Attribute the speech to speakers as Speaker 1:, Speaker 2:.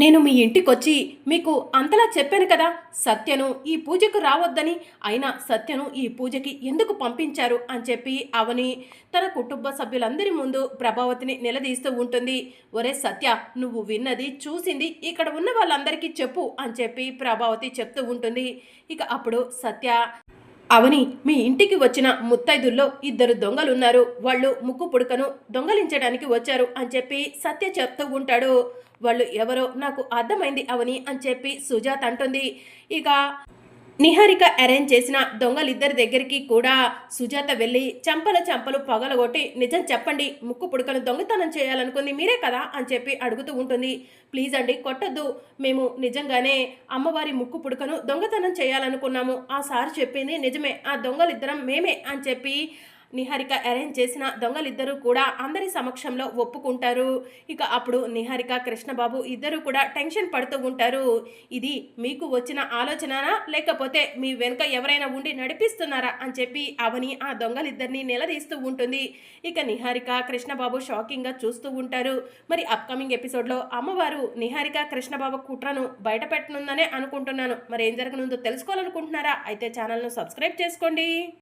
Speaker 1: నేను మీ ఇంటికొచ్చి మీకు అంతలా చెప్పాను కదా. సత్యను ఈ పూజకు రావద్దని. అయినా సత్యను ఈ పూజకి ఎందుకు పంపించారు అని చెప్పి అవని తన కుటుంబ సభ్యులందరి ముందు ప్రభావతిని నిలదీస్తూ ఉంటుంది. ఒరే సత్య నువ్వు విన్నది చూసింది ఇక్కడ ఉన్న వాళ్ళందరికీ చెప్పు అని చెప్పి ప్రభావతి చెప్తూ ఉంటుంది. ఇక అప్పుడు సత్య అవని మీ ఇంటికి వచ్చిన ముత్తైదుల్లో ఇద్దరు దొంగలున్నారు. వాళ్ళు ముక్కు పుడకను దొంగలించడానికి వచ్చారు అని చెప్పి సత్య చెప్తూ ఉంటాడు. వాళ్ళు ఎవరో నాకు అర్థమైంది అవని అని చెప్పి సుజాత అంటుంది. ఇక నిహారిక అరేంజ్ చేసిన దొంగలిద్దరి దగ్గరికి కూడా సుజాత వెళ్ళి చంపల చంపలు పగలగొట్టి నిజం చెప్పండి ముక్కు పుడకను దొంగతనం చేయాలనుకుంది మీరే కదా అని చెప్పి అడుగుతూ ఉంటుంది. ప్లీజ్ అండి కొట్టద్దు. మేము నిజంగానే అమ్మవారి ముక్కు పుడకను దొంగతనం చేయాలనుకున్నాము. ఆ సార్ చెప్పింది నిజమే ఆ దొంగలిద్దరం మేమే అని చెప్పి నిహారిక అరేంజ్ చేసిన దొంగలిద్దరూ కూడా అందరి సమక్షంలో ఒప్పుకుంటారు. ఇక అప్పుడు నిహారిక కృష్ణబాబు ఇద్దరు కూడా టెన్షన్ పడుతూ ఉంటారు. ఇది మీకు వచ్చిన ఆలోచననా? లేకపోతే మీ వెనుక ఎవరైనా ఉండి నడిపిస్తున్నారా? అని చెప్పి అవని ఆ దొంగలిద్దరిని నిలదీస్తూ ఉంటుంది. ఇక నిహారిక కృష్ణబాబు షాకింగ్గా చూస్తూ ఉంటారు. మరి అప్కమింగ్ ఎపిసోడ్లో అమ్మవారు నిహారిక కృష్ణబాబు కుట్రను బయట పెట్టనుందనే అనుకుంటున్నాను. మరి ఏం జరగనుందో తెలుసుకోవాలనుకుంటున్నారా? అయితే ఛానల్ను సబ్స్క్రైబ్ చేసుకోండి.